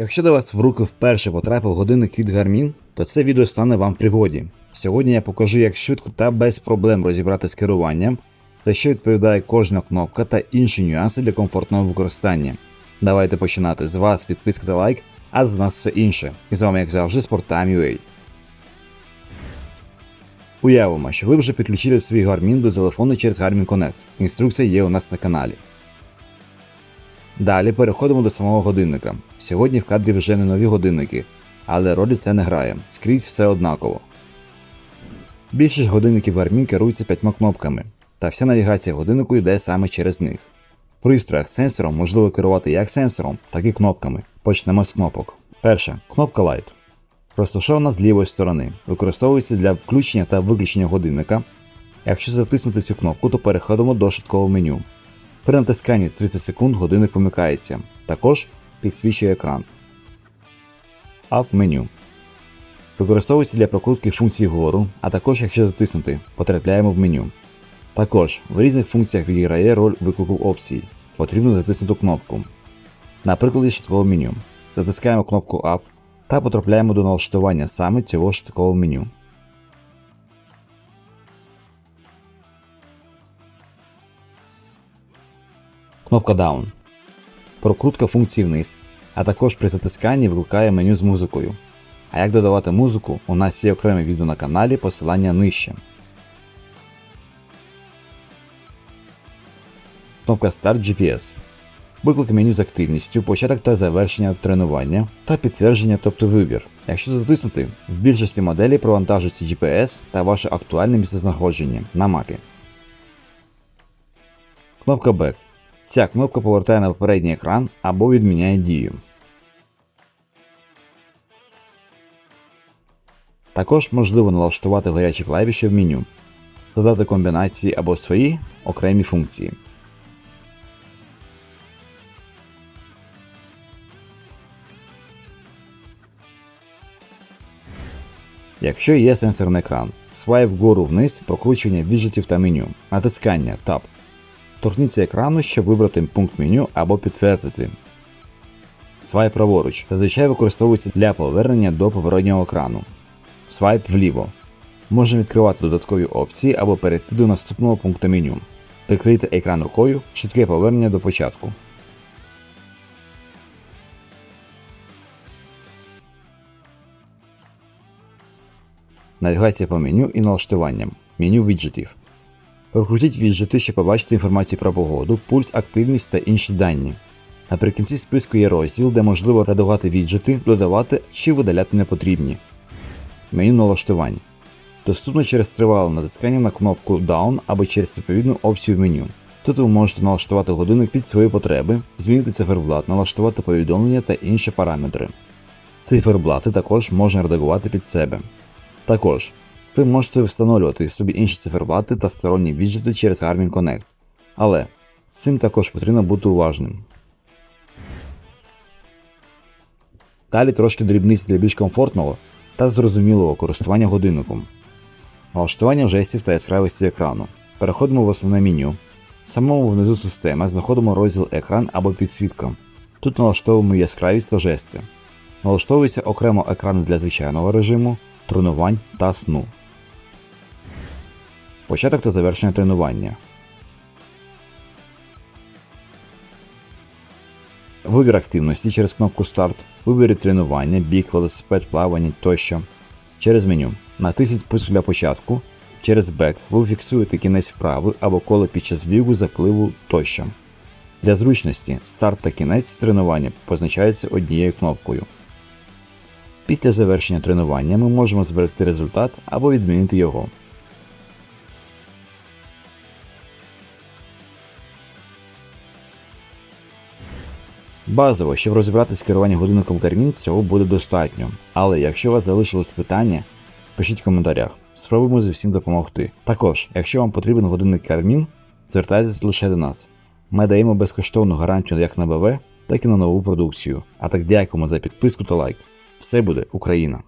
Якщо до вас в руки вперше потрапив годинник від Garmin, то це відео стане вам в пригоді. Сьогодні я покажу, як швидко та без проблем розібрати з керуванням, за що відповідає кожна кнопка та інші нюанси для комфортного використання. Давайте починати. З вас підписка та лайк, а з нас все інше. І з вами, як завжди, Спортам.ua. Уявимо, що ви вже підключили свій Garmin до телефону через Garmin Connect. Інструкція є у нас на каналі. Далі переходимо до самого годинника. Сьогодні в кадрі вже не нові годинники, але ролі це не грає. Скрізь все однаково. Більшість годинників Garmin керуються п'ятьма кнопками, та вся навігація годиннику йде саме через них. В пристроях з сенсором можливо керувати як сенсором, так і кнопками. Почнемо з кнопок. Перша кнопка Light. Розташована з лівої сторони, використовується для включення та виключення годинника. Якщо затиснути цю кнопку, то переходимо до швидкого меню. При натисканні 30 секунд годинник вимикається. Також підсвічує екран. Up меню. Використовується для прокрутки функцій вгору, а також, якщо затиснути, потрапляємо в меню. Також в різних функціях відіграє роль виклику опцій. Потрібно затиснути кнопку. На прикладі швидкого меню. Затискаємо кнопку Up та потрапляємо до налаштування саме цього швидкого меню. Кнопка Down. Прокрутка функції вниз, а також при затисканні викликає меню з музикою. А як додавати музику, у нас є окреме відео на каналі, посилання нижче. Кнопка Start GPS. Виклик меню з активністю, початок та завершення тренування та підтвердження, тобто вибір. Якщо затиснути, в більшості моделей провантажується GPS та ваше актуальне місцезнаходження на мапі. Кнопка Back. Ця кнопка повертає на попередній екран або відміняє дію. Також можливо налаштувати гарячі клавіші в меню, задати комбінації або свої окремі функції. Якщо є сенсорний екран, свайп вгору вниз, прокручування віджитів та меню, натискання Tab. Торкніться екрану, щоб вибрати пункт меню або підтвердити. Свайп праворуч зазвичай використовується для повернення до попереднього екрану. Свайп вліво. Можна відкривати додаткові опції або перейти до наступного пункту меню. Прикрийте екран рукою, швидке повернення до початку. Навігація по меню і налаштуванням. Меню віджитів. Прокрутіть віджити, щоб побачити інформацію про погоду, пульс, активність та інші дані. Наприкінці списку є розділ, де можливо редагувати віджити, додавати чи видаляти непотрібні. Меню налаштувань. Доступно через тривале натискання на кнопку Down або через відповідну опцію в меню. Тут ви можете налаштувати годинник під свої потреби, змінити циферблат, налаштувати повідомлення та інші параметри. Циферблати також можна редагувати під себе. Також ви можете встановлювати собі інші циферблати та сторонні віджити через Garmin Connect. Але з цим також потрібно бути уважним. Далі трошки дрібниць для більш комфортного та зрозумілого користування годинником. Налаштування жестів та яскравості екрану. Переходимо в основне меню. Самому внизу системи знаходимо розділ Екран або підсвітка. Тут налаштовуємо яскравість та жести. Налаштовується окремо екрани для звичайного режиму, тренувань та сну. Початок та завершення тренування. Вибір активності через кнопку Старт, вибір тренування, бік, велосипед, плавання тощо. Через меню. Натисніть список для початку. Через бек ви фіксуєте кінець вправи або коло під час бігу, запливу тощо. Для зручності старт та кінець тренування позначаються однією кнопкою. Після завершення тренування ми можемо зберегти результат або відмінити його. Базово, щоб розібратися з керуванням годинником Garmin, цього буде достатньо. Але якщо у вас залишилось питання, пишіть в коментарях. Спробуємо з усім допомогти. Також, якщо вам потрібен годинник Garmin, звертайтеся лише до нас. Ми даємо безкоштовну гарантію як на БВ, так і на нову продукцію. А так дякуємо за підписку та лайк. Все буде Україна!